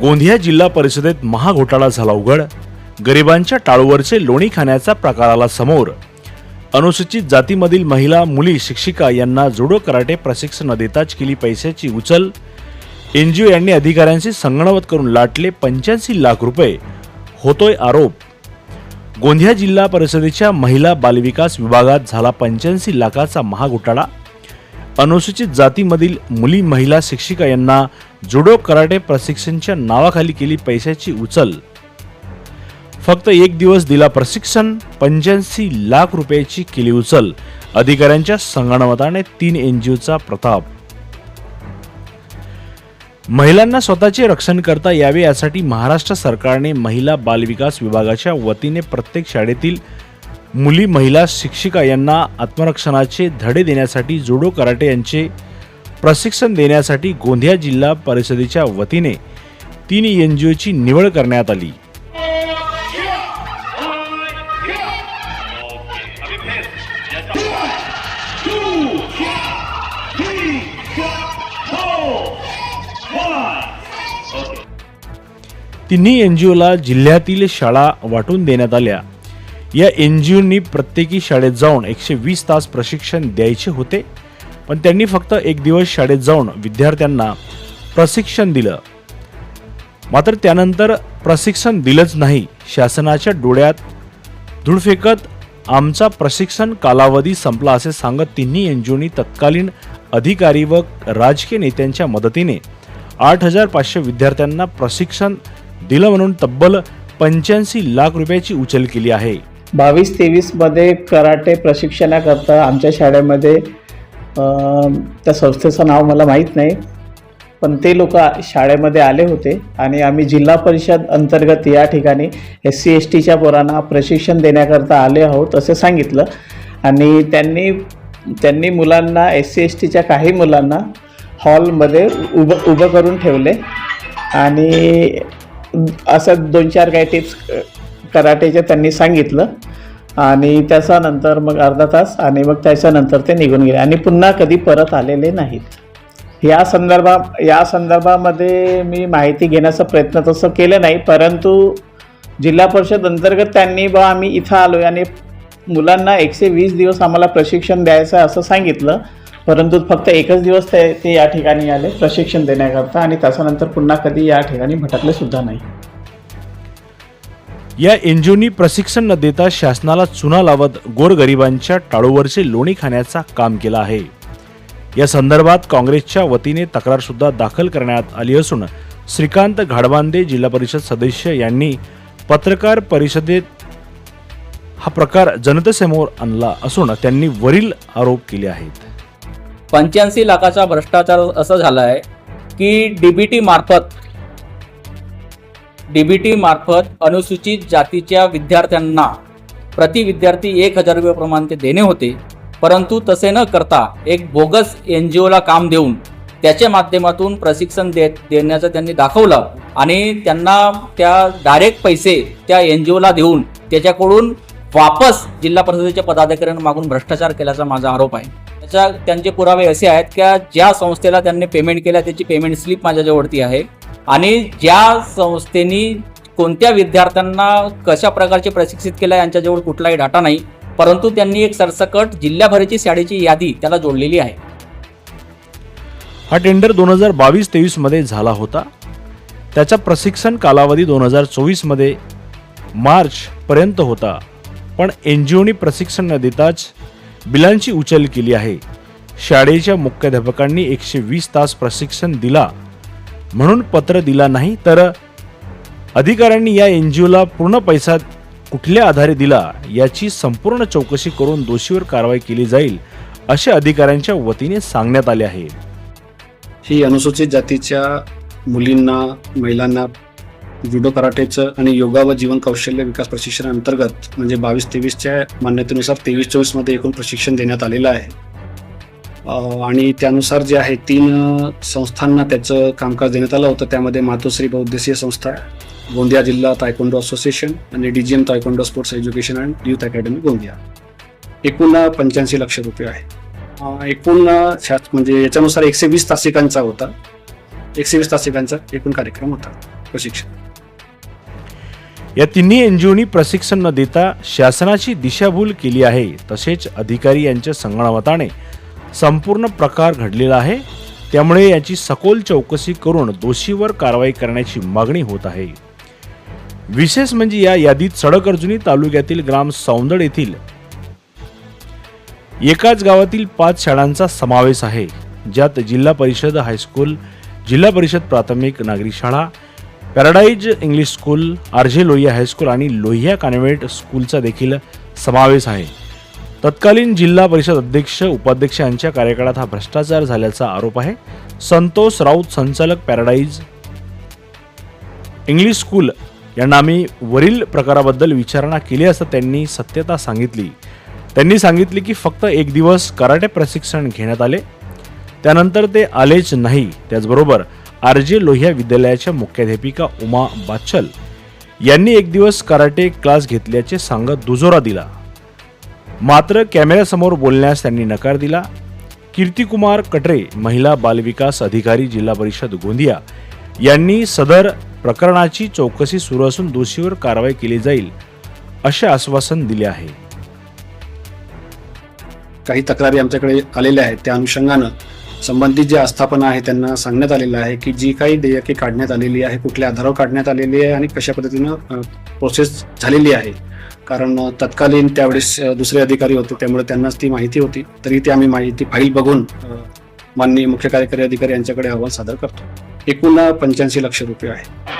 गोंदिया जिल्हा परिषदेत महाघोटाळा झाला उघड. गरिबांच्या टाळूवरचे लोणी खाण्याचा प्रकार आला समोर. अनुसूचित जातीमधील महिला मुली शिक्षिका यांना जुडो कराटे प्रशिक्षण देताच केली पैशाची उचल. एनजीओ यांनी अधिकाऱ्यांशी संगणवत करून लाटले पंच्याऐंशी लाख रुपये. होतोय आरोप. गोंदिया जिल्हा परिषदेच्या महिला बालविकास विभागात झाला पंच्याऐंशी लाखाचा महाघोटाळा. अनुसूचित जातीमधील मुली महिला शिक्षिका यांना जुडो कराटे प्रशिक्षणच्या नावाखाली केली पैशाची उचल. फक्त एक दिवस दिला प्रशिक्षण पंच्याऐंशी लाख रुपयाची केली उचल. अधिकाऱ्यांच्या संगणमताने तीन एनजीओचा प्रताप. महिलांना स्वतःचे रक्षण करता यावे यासाठी महाराष्ट्र सरकारने महिला बालविकास विभागाच्या वतीने प्रत्येक शाळेतील मुली महिला शिक्षिका यांना आत्मरक्षणाचे धडे देण्यासाठी जुडो कराटे यांचे प्रशिक्षण देण्यासाठी गोंदिया जिल्हा परिषदेच्या वतीने तीन एन जी ओची निवड करण्यात आली. तिन्ही एन जी ओला जिल्ह्यातील शाळा वाटून देण्यात आल्या. या एन जी ओनी प्रत्येकी शाळेत जाऊन एकशे वीस तास प्रशिक्षण द्यायचे होते पण त्यांनी फक्त एक दिवस शाळेत जाऊन विद्यार्थ्यांना प्रशिक्षण दिलं. मात्र त्यानंतर प्रशिक्षण दिलंच नाही. शासनाच्या डोळ्यात धूळ फेकत आमचा प्रशिक्षण कालावधी संपला असे सांगत तिन्ही एनजीओनी तत्कालीन अधिकारी व राजकीय नेत्यांच्या मदतीने आठ हजार पाचशे विद्यार्थ्यांना प्रशिक्षण दिलं म्हणून तब्बल पंच्याऐंशी लाख रुपयाची उचल केली आहे. बावीस तेवीसमध्ये कराटे प्रशिक्षणाकरता आमच्या शाळेमध्ये त्या संस्थेचं नाव मला माहीत नाही पण ते लोक शाळेमध्ये आले होते आणि आम्ही जिल्हा परिषद अंतर्गत या ठिकाणी एस सी एस टीच्या पोरांना प्रशिक्षण देण्याकरता आले आहोत असं सांगितलं. आणि त्यांनी त्यांनी मुलांना एस सी एस टीच्या काही मुलांना हॉलमध्ये उभं उभं करून ठेवले. आणि असं दोन चार काही टिप्स कराटेचे त्यांनी सांगितलं. आणि त्याच्यानंतर मग अर्धा तास आणि मग त्याच्यानंतर ते निघून गेले. आणि पुन्हा कधी परत आलेले नाहीत. या संदर्भा या संदर्भामध्ये मी माहिती घेण्याचा प्रयत्न तसं केलं नाही. परंतु जिल्हा परिषद अंतर्गत त्यांनी बा आम्ही इथं आलो आहे आणि मुलांना एकशे वीस दिवस आम्हाला प्रशिक्षण द्यायचं आहे असं सांगितलं. परंतु फक्त एकच दिवस ते ते या ठिकाणी आले प्रशिक्षण देण्याकरता आणि त्याच्यानंतर पुन्हा कधी या ठिकाणी भटकले सुद्धा नाही. या एनजीओनी प्रशिक्षण न देता शासनाला चुना लावत गोरगरिबांच्या टाळूवरचे लोणी खाण्याचा काम केला आहे. या संदर्भात काँग्रेसच्या वतीने तक्रार सुद्धा दाखल करण्यात आली असून श्रीकांत घाडबांदे जिल्हा परिषद सदस्य यांनी पत्रकार परिषदेत हा प्रकार जनतेसमोर आणला असून त्यांनी वरील आरोप केले आहेत. पंच्याऐंशी लाखाचा भ्रष्टाचार असं झाला आहे की डीबीटी मार्फत डी बी मार्फत अनुसूचित जातीच्या विद्यार्थ्यांना प्रति विद्यार्थी एक हजार रुपये ते देणे होते. परंतु तसे न करता एक बोगस एन जी ओला काम देऊन त्याच्या माध्यमातून प्रशिक्षण दे देण्याचं त्यांनी दाखवलं आणि त्यांना त्या डायरेक्ट पैसे त्या एन जी ओला देऊन त्याच्याकडून वापस जिल्हा परिषदेच्या पदाधिकाऱ्यांना मागून भ्रष्टाचार केल्याचा माझा आरोप आहे. त्याच्या त्यांचे पुरावे असे आहेत की ज्या संस्थेला त्यांनी पेमेंट केलं त्याची पेमेंट स्लिप माझ्याजवळती आहे. आणि ज्या संस्थेनी कोणत्या विद्यार्थ्यांना कशा प्रकारचे प्रशिक्षित केलं यांच्याजवळ कुठलाही डाटा नाही परंतु त्यांनी एक सरसकट जिल्ह्याभराची शाळेची यादी त्याला जोडलेली आहे. हा टेंडर दोन हजार बावीस तेवीसमध्ये झाला होता. त्याचा प्रशिक्षण कालावधी दोन हजार चोवीसमध्ये मार्चपर्यंत होता. पण एन जी ओनी प्रशिक्षण न देताच बिलांची उचल केली आहे. शाळेच्या मुख्याध्यापकांनी एकशे वीस तास प्रशिक्षण दिला. म्हणून पत्र दिला नाही तर अधिकाऱ्यांनी या एन जी ओला पूर्ण पैसा कुठल्या आधारे दिला याची संपूर्ण चौकशी करून दोषीवर कारवाई केली जाईल असे अधिकाऱ्यांच्या वतीने सांगण्यात आले आहे. ही अनुसूचित जातीच्या मुलींना महिलांना जुडो कराटेचं आणि योगा व जीवन कौशल्य विकास प्रशिक्षणाअंतर्गत म्हणजे बावीस तेवीसच्या मान्यतेनुसार तेवीस चोवीसमध्ये एकूण प्रशिक्षण देण्यात आलेलं आहे. आणि त्यानुसार जे आहे तीन संस्थांना त्याचं कामकाज देण्यात आलं होतं. त्यामध्ये मातोश्री बौद्धसीय संस्था गोंदिया जिल्हा तायकोंडो असोसिएशन आणि DGM taekwondo sports education and youth academy Gondia. एकूण पंच्याऐंशी लक्ष रुपये आहे. एकूण शास- म्हणजे याच्यानुसार एकशे वीस तासिकांचा होता. एकशे वीस तासिकांचा एकूण कार्यक्रम होता प्रशिक्षण. या तिन्ही एनजीओनी प्रशिक्षण न देता शासनाची दिशाभूल केली आहे तसेच अधिकारी यांच्या संगणमताने संपूर्ण प्रकार घडलेला आहे. त्यामुळे याची सखोल चौकशी करून दोषीवर कारवाई करण्याची मागणी होत आहे. विशेष म्हणजे या यादीत सडक अर्जुनी तालुक्यातील ग्राम सौंदड येथील एकाच गावातील पाच शाळांचा समावेश आहे. ज्यात जिल्हा परिषद हायस्कूल जिल्हा परिषद प्राथमिक नागरी शाळा paradise English school RJ Lohia high school आणि लोहिया कॉन्व्हेंट स्कूलचा देखील समावेश आहे. तत्कालीन जिल्हा परिषद अध्यक्ष उपाध्यक्ष यांच्या कार्यकाळात हा भ्रष्टाचार झाल्याचा आरोप आहे. संतोष राऊत संचालक पॅराडाईज इंग्लिश स्कूल यांना आम्ही वरील प्रकाराबद्दल विचारणा केली असता त्यांनी सत्यता सांगितली. त्यांनी सांगितले की फक्त एक दिवस कराटे प्रशिक्षण घेण्यात आले. त्यानंतर ते आलेच नाही. त्याचबरोबर आर जे लोहिया विद्यालयाच्या मुख्याध्यापिका उमा बाचल यांनी एक दिवस कराटे क्लास घेतल्याचे सांगत दुजोरा दिला. मात्र कॅमेऱ्यासमोर बोलण्यास त्यांनी नकार दिला. कीर्तिकुमार कटरे महिला बालविकास अधिकारी जिल्हा परिषद गोंदिया यांनी सदर प्रकरणाची चौकशी सुरू असून दोषीवर कारवाई केली जाईल असे आश्वासन दिले आहे. काही तक्रारी आमच्याकडे आलेल्या आहेत. त्या अनुषंगानं संबंधित जे आस्थापना आहे त्यांना सांगण्यात आलेलं आहे की जी काही देयके काढण्यात आलेली आहे कुठल्या आधारावर काढण्यात आलेली आहे आणि कशा पद्धतीनं प्रोसेस झालेली आहे. कारण तत्कालीन त्यावेळेस दुसरे अधिकारी होते त्यामुळे त्यांनाच ती माहिती होती. तरी ती आम्ही माहिती फाईल बघून माननीय मुख्य कार्यकारी अधिकारी यांच्याकडे अहवाल सादर करतो. एकूण पंच्याऐंशी लक्ष रुपये आहे.